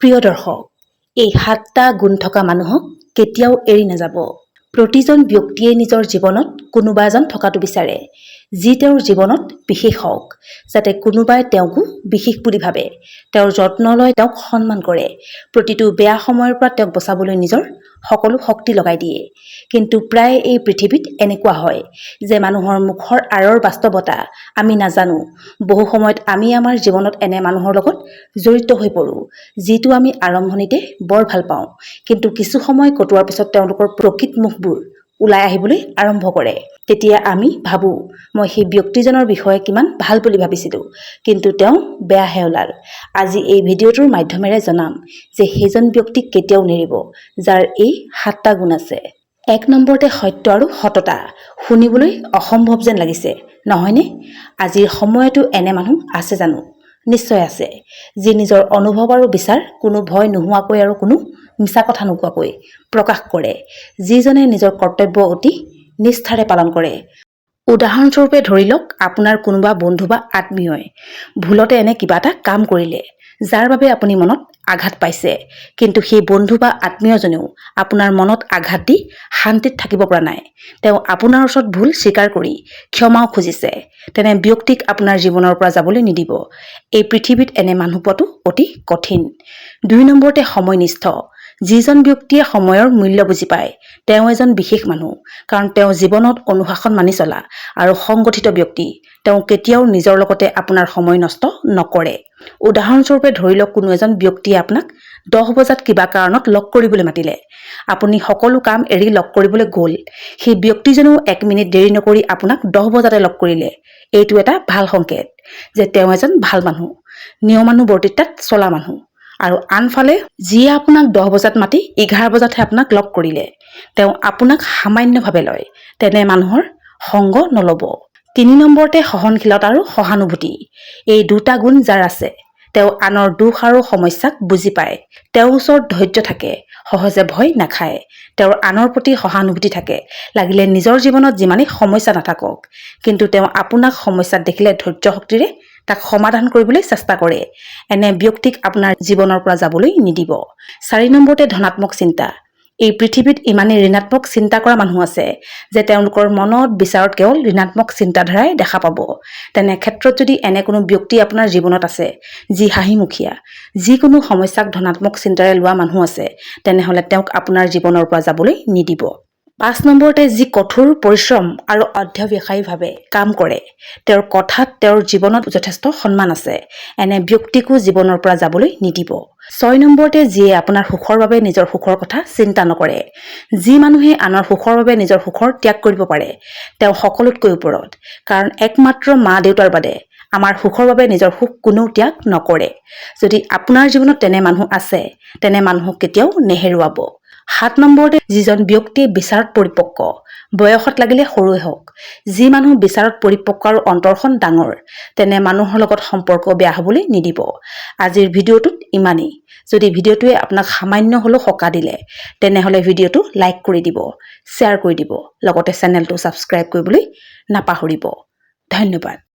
প্ৰিয় দৰ্শক এই সাতটা গুণ থকা মানুহক কেতিয়াও এৰি নাযাব। প্ৰতিজন ব্যক্তিয়ে নিজৰ জীৱনত কোনোবা এজন থকাটো বিচাৰে যি তেওঁৰ জীৱনত বিশেষ হওক যাতে কোনোবাই তেওঁকো বিশেষ বুলি ভাবে। তেওঁৰ যত্ন লয় তেওঁক সন্মান কৰে। প্ৰতিটো বেয়া সময়ৰ পৰা তেওঁক বচাবলৈ নিজৰ সকলো শক্তি লগাই দিয়ে। কিন্তু প্ৰায় এই পৃথিৱীত এনেকুৱা হয় যে মানুহৰ মুখৰ আঁৰৰ বাস্তৱতা আমি নাজানো। বহু সময়ত আমি আমাৰ জীৱনত এনে মানুহৰ লগত জড়িত হৈ পৰোঁ যিটো আমি আৰম্ভণিতে বৰ ভাল পাওঁ। কিন্তু কিছু সময় কটোৱাৰ পিছত তেওঁলোকৰ প্ৰকৃত মুখবোৰ ওলাই আহিবলৈ আৰম্ভ কৰে। তেতিয়া আমি ভাবোঁ মই সেই ব্যক্তিজনৰ বিষয়ে কিমান ভাল বুলি ভাবিছিলোঁ। কিন্তু তেওঁ বেয়াহে ওলাল। আজি এই ভিডিঅ'টোৰ মাধ্যমেৰে জনাম যে সেইজন ব্যক্তিক কেতিয়াও নেৰিব যাৰ এই সাতটা গুণ আছে। এক নম্বৰতে সত্য আৰু সততা। শুনিবলৈ অসম্ভৱ যেন লাগিছে নহয়নে? আজিৰ সময়তো এনে মানুহ আছে জানো? নিশ্চয় আছে। যি নিজৰ অনুভৱ আৰু বিচাৰ কোনো ভয় নোহোৱাকৈ আৰু কোনো মিছা কথা নোকোৱাকৈ প্ৰকাশ কৰে যিজনে নিজৰ কৰ্তব্য অতি নিষ্ঠাৰে পালন কৰে। উদাহৰণস্বৰূপে ধৰি লওক আপোনাৰ কোনোবা বন্ধু বা আত্মীয়ই ভুলতে এনে কিবা এটা কাম কৰিলে যাৰ বাবে আপুনি মনত আঘাত পাইছে কিন্তু সেই বন্ধু বা আত্মীয়জনেও আপোনাৰ মনত আঘাত দি শান্তিত থাকিব পৰা নাই। তেওঁ আপোনাৰ ওচৰত ভুল স্বীকাৰ কৰি ক্ষমাও খুজিছে। তেনে ব্যক্তিক আপোনাৰ জীৱনৰ পৰা যাবলৈ নিদিব। এই পৃথিৱীত এনে মানুহ পোৱাটো অতি কঠিন। দুই নম্বৰতে সময়নিষ্ঠ। যিজন ব্যক্তিয়ে সময়ৰ মূল্য বুজি পায় তেওঁ এজন বিশেষ মানুহ কাৰণ তেওঁ জীৱনত অনুশাসন মানি চলা আৰু সংগঠিত ব্যক্তি। তেওঁ কেতিয়াও নিজৰ লগতে আপোনাৰ সময় নষ্ট নকৰে। উদাহৰণস্বৰূপে ধৰি লওক কোনো এজন ব্যক্তিয়ে আপোনাক দহ বজাত কিবা কাৰণত লগ কৰিবলৈ মাতিলে। আপুনি সকলো কাম এৰি লগ কৰিবলৈ গ'ল। সেই ব্যক্তিজনেও এক মিনিট দেৰি নকৰি আপোনাক দহ বজাতে লগ কৰিলে। এইটো এটা ভাল সংকেত যে তেওঁ এজন ভাল মানুহ। নিয়মানুবৰ্তিতাত চলা মানুহ। আৰু আনফালে যিয়ে আপোনাক দহ বজাত মাতি এঘাৰ বজাতহে আপোনাক লগ কৰিলে তেওঁ আপোনাক সামান্যভাৱে লয় তেনে মানুহৰ সংগ নল'ব। তিনি নম্বৰতে সহনশীলতা আৰু সহানুভূতি। এই দুটা গুণ যাৰ আছে তেওঁ আনৰ দুখ আৰু সমস্যাক বুজি পায়। তেওঁৰ ওচৰত ধৈৰ্য থাকে সহজে ভয় নাখায়। তেওঁৰ আনৰ প্ৰতি সহানুভূতি থাকে লাগিলে নিজৰ জীৱনত যিমানেই সমস্যা নাথাকক কিন্তু তেওঁ আপোনাক সমস্যাত দেখিলে ধৈৰ্য শক্তিৰে তাক সমাধান কৰিবলৈ চেষ্টা কৰে। এনে ব্যক্তিক আপোনাৰ জীৱনৰ পৰা যাবলৈ নিদিব। চাৰি নম্বৰতে ধনাত্মক চিন্তা। এই পৃথিৱীত ইমানেই ঋণাত্মক চিন্তা কৰা মানুহ আছে যে তেওঁলোকৰ মনত বিচাৰত কেৱল ঋণাত্মক চিন্তাধাৰাই দেখা পাব। তেনে ক্ষেত্ৰত যদি এনে কোনো ব্যক্তি আপোনাৰ জীৱনত আছে যি হাঁহিমুখীয়া যিকোনো সমস্যাক ধনাত্মক চিন্তাৰে লোৱা মানুহ আছে তেনেহ'লে তেওঁক আপোনাৰ জীৱনৰ পৰা যাবলৈ নিদিব। পাঁচ নম্বৰতে যি কঠোৰ পৰিশ্ৰম আৰু অধ্যৱসায়ীভাৱে কাম কৰে তেওঁৰ কথাত তেওঁৰ জীৱনত যথেষ্ট সন্মান আছে। এনে ব্যক্তিকো জীৱনৰ পৰা যাবলৈ নিদিব। ছয় নম্বৰতে যিয়ে আপোনাৰ সুখৰ বাবে নিজৰ সুখৰ কথা চিন্তা নকৰে। যি মানুহে আনৰ সুখৰ বাবে নিজৰ সুখৰ ত্যাগ কৰিব পাৰে তেওঁ সকলোতকৈ ওপৰত। কাৰণ একমাত্ৰ মা দেউতাৰ বাদে আমাৰ সুখৰ বাবে নিজৰ সুখ কোনেও ত্যাগ নকৰে। যদি আপোনাৰ জীৱনত তেনে মানুহ আছে তেনে মানুহক কেতিয়াও নেহেৰুৱাব। সাত নম্বৰতে যিজন ব্যক্তিয়ে বিচাৰত পৰিপক্ক বয়সত লাগিলে সৰুৱে হওক। যি মানুহ বিচাৰত পৰিপক্ক আৰু অন্তৰখন ডাঙৰ তেনে মানুহৰ লগত সম্পৰ্ক বেয়া হ'বলৈ নিদিব। আজিৰ ভিডিঅ'টোত ইমানেই। যদি ভিডিঅ'টোৱে আপোনাক সামান্য হ'লেও সকাহ দিলে তেনেহ'লে ভিডিঅ'টো লাইক কৰি দিব শ্বেয়াৰ কৰি দিব লগতে চেনেলটো ছাবস্ক্ৰাইব কৰিবলৈ নাপাহৰিব। ধন্যবাদ।